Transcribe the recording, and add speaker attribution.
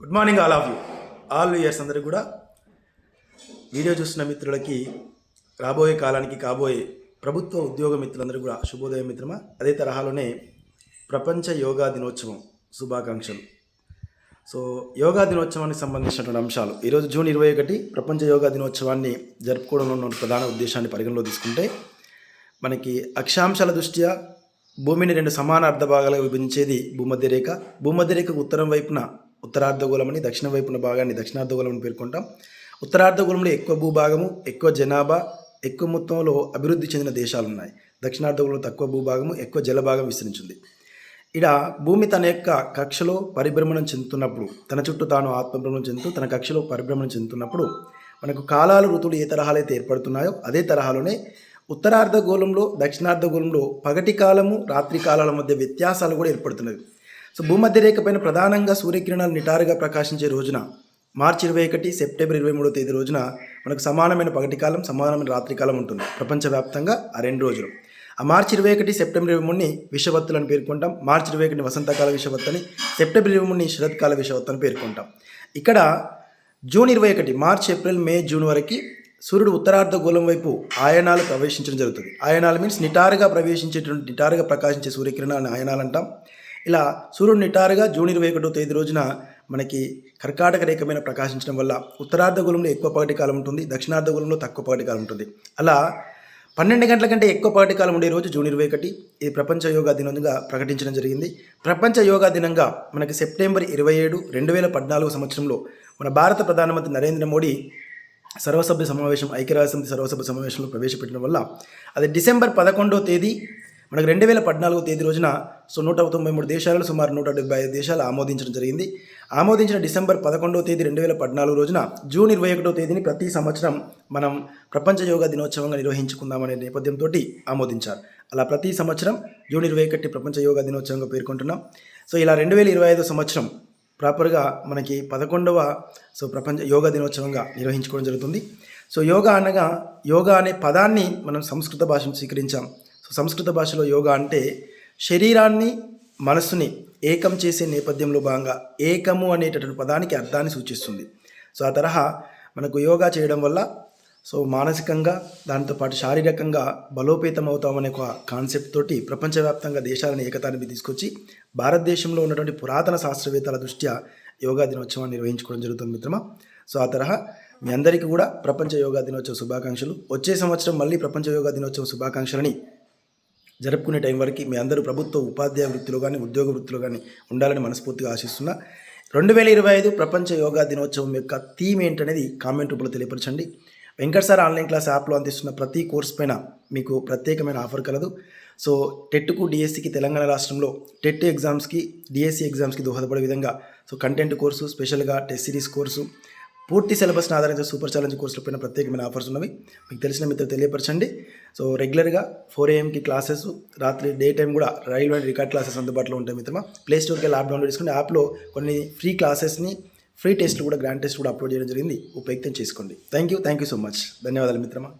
Speaker 1: Good morning all of you all years అందరికీ కూడా video చూస్తున్న మిత్రులకి రాబోయే కాలానికి కాబోయే ప్రభుత్వ ఉద్యోగ మిత్రులందరూ కూడా శుభోదయం మిత్రమా? అదే తరహాలోనే ప్రపంచ యోగా దినోత్సవం శుభాకాంక్షలు. సో యోగా దినోత్సవానికి సంబంధించినటువంటి అంశాలు. ఈరోజు జూన్ ఇరవై ఒకటి ప్రపంచ యోగా దినోత్సవాన్ని జరుపుకోవడంలో ఉన్న ప్రధాన ఉద్దేశాన్ని పరిగణలో తీసుకుంటే మనకి అక్షాంశాల దృష్ట్యా భూమిని రెండు సమాన అర్ధ భాగాలుగా విభజించేది భూమధ్యరేఖ. భూమధ్యరేఖకు ఉత్తరం వైపున ఉత్తరార్ధగోళమని దక్షిణ వైపున భాగాన్ని దక్షిణార్ధగోళమని పేర్కొంటాం. ఉత్తరార్ధగోళంలో ఎక్కువ భూభాగము ఎక్కువ జనాభా ఎక్కువ మొత్తంలో అభివృద్ధి చెందిన దేశాలు ఉన్నాయి దక్షిణార్ధగోళంలో తక్కువ భూభాగము ఎక్కువ జలభాగం విస్తరించింది. ఇడ భూమి తన యొక్క కక్షలో పరిభ్రమణం చెందుతున్నప్పుడు తన చుట్టూ తాను ఆత్మభ్రమణం చెందుతూ తన కక్షలో పరిభ్రమణం చెందుతున్నప్పుడు మనకు కాలాలు ఋతువులు ఏ తరహాలు అయితే ఏర్పడుతున్నాయో అదే తరహాలోనే ఉత్తరార్ధగోళంలో దక్షిణార్ధగోళంలో పగటి కాలము రాత్రి కాలాల మధ్య వ్యత్యాసాలు కూడా ఏర్పడుతున్నవి. సో భూమధ్య రేఖపైన ప్రధానంగా సూర్యకిరణాలు నిటారుగా ప్రకాశించే రోజున మార్చి ఇరవై ఒకటి సెప్టెంబర్ ఇరవై మూడో తేదీ రోజున మనకు సమానమైన పగటి కాలం సమానమైన రాత్రికాలం ఉంటుంది. ప్రపంచవ్యాప్తంగా ఆ రెండు రోజులు. ఆ మార్చి ఇరవై ఒకటి సెప్టెంబర్ ఇరవై మూడుని విషవత్తులు అని పేర్కొంటాం. మార్చి ఇరవై ఒకటిని వసంతకాల విషవత్తని సెప్టెంబర్ ఇరవై మూడుని శరత్కాల విషవత్తు అని పేర్కొంటాం. ఇక్కడ జూన్ ఇరవై ఒకటి మార్చ్ ఏప్రిల్ మే జూన్ వరకు సూర్యుడు ఉత్తరార్ధ గోళం వైపు ఆయనాలు ప్రవేశించడం జరుగుతుంది. ఆయనాలు మీన్స్ నిటారుగా ప్రవేశించేటువంటి నిటారుగా ప్రకాశించే సూర్యకిరణాన్ని ఆయనాలు అంటాం. ఇలా సూర్యుడు నిటారుగా జూన్ ఇరవై ఒకటో తేదీ రోజున మనకి కర్కాటక రేఖమైన ప్రకాశించడం వల్ల ఉత్తరార్ధగోళంలో ఎక్కువ పగటి కాలం ఉంటుంది దక్షిణార్ధగోళంలో తక్కువ పగటి కాలం ఉంటుంది. అలా పన్నెండు గంటల కంటే ఎక్కువ పగటి కాలం ఉండే రోజు జూన్ ఇరవై ఒకటి ఇది ప్రపంచ యోగా దినంగా ప్రకటించడం జరిగింది. ప్రపంచ యోగా దినంగా మనకి సెప్టెంబర్ ఇరవై ఏడు రెండు వేల పద్నాలుగు సంవత్సరంలో మన భారత ప్రధానమంత్రి నరేంద్ర మోడీ సర్వసభ్య సమావేశం ఐక్యరాజ్య సమితి సర్వసభ్య సమావేశంలో ప్రవేశపెట్టడం వల్ల అది డిసెంబర్ పదకొండో తేదీ మనకు రెండు వేల పద్నాలుగో తేదీ రోజున సో నూట తొంభై మూడు దేశాలలో సుమారు నూట డెబ్బై ఐదు దేశాలు ఆమోదించడం జరిగింది. ఆమోదించిన డిసెంబర్ పదకొండవ తేదీ రెండు వేల పద్నాలుగు రోజున జూన్ ఇరవై ఒకటో తేదీని ప్రతి సంవత్సరం మనం ప్రపంచ యోగా దినోత్సవంగా నిర్వహించుకుందామనే నేపథ్యంతో ఆమోదించారు. అలా ప్రతి సంవత్సరం జూన్ ఇరవై ఒకటి ప్రపంచ యోగా దినోత్సవంగా పేర్కొంటున్నాం. సో ఇలా రెండు వేల ఇరవై ఐదో సంవత్సరం ప్రాపర్గా మనకి పదకొండవ సో ప్రపంచ యోగా దినోత్సవంగా నిర్వహించుకోవడం జరుగుతుంది. సో యోగా అనగా యోగా అనే పదాన్ని మనం సంస్కృత భాషను స్వీకరించాం. సో సంస్కృత భాషలో యోగా అంటే శరీరాన్ని మనస్సుని ఏకం చేసే నేపథ్యంలో భాగంగా ఏకము అనేటటువంటి పదానికి అర్థాన్ని సూచిస్తుంది. సో ఆ తరహా మనకు యోగా చేయడం వల్ల సో మానసికంగా దాంతోపాటు శారీరకంగా బలోపేతం అవుతామనే ఒక కాన్సెప్ట్ తోటి ప్రపంచవ్యాప్తంగా దేశాలను ఏకతానికి తీసుకొచ్చి భారతదేశంలో ఉన్నటువంటి పురాతన శాస్త్రవేత్తల దృష్ట్యా యోగా దినోత్సవాన్ని నిర్వహించుకోవడం జరుగుతుంది మిత్రమా. సో ఆ తరహా మీ అందరికీ కూడా ప్రపంచ యోగా దినోత్సవ శుభాకాంక్షలు. వచ్చే సంవత్సరం మళ్ళీ ప్రపంచ యోగా దినోత్సవ శుభాకాంక్షలని జరుపుకునే టైం వరకు మీ అందరూ ప్రభుత్వ ఉపాధ్యాయ వృత్తిలో కానీ ఉద్యోగ వృత్తిలో కానీ ఉండాలని మనస్ఫూర్తిగా ఆశిస్తున్నా. రెండు వేల ఇరవై ఐదు ప్రపంచ యోగా దినోత్సవం యొక్క థీమ్ ఏంటనేది కామెంట్ రూపంలో తెలియపరచండి. వెంకట్ సార్ ఆన్లైన్ క్లాస్ యాప్లో అందిస్తున్న ప్రతి కోర్స్ పైన మీకు ప్రత్యేకమైన ఆఫర్ కలదు. సో టెట్కు డిఎస్సికి తెలంగాణ రాష్ట్రంలో టెట్ ఎగ్జామ్స్కి డిఎస్సి ఎగ్జామ్స్కి దోహదపడే విధంగా సో కంటెంట్ కోర్సు స్పెషల్గా టెస్ట్ సిరీస్ కోర్సు పూర్తి సిలబస్ని ఆధారంగా సూపర్ ఛాలెంజ్ కోర్సుల పైన ప్రత్యేకమైన ఆఫర్స్ ఉన్నవి. మీకు తెలిసిన మీతో తెలియపరచండి. సో రెగ్యులర్గా ఫోర్ ఏఎంకి క్లాసెస్ రాత్రి డే టైం కూడా రైల్వే రికార్డ్ క్లాసెస్ అందుబాటులో ఉంటాయి మిత్రమా. ప్లే స్టోర్కి వెళ్ళి యాప్ డౌన్లోడ్ చేసుకుని యాప్లో కొన్ని ఫ్రీ క్లాసెస్ని ఫ్రీ టెస్ట్లు కూడా గ్రాండ్ టెస్ట్ కూడా అప్లోడ్ చేయడం జరిగింది. ఉపయుక్తం చేసుకోండి. Thank you thank you so much ధన్యవాదాలు మిత్రమా.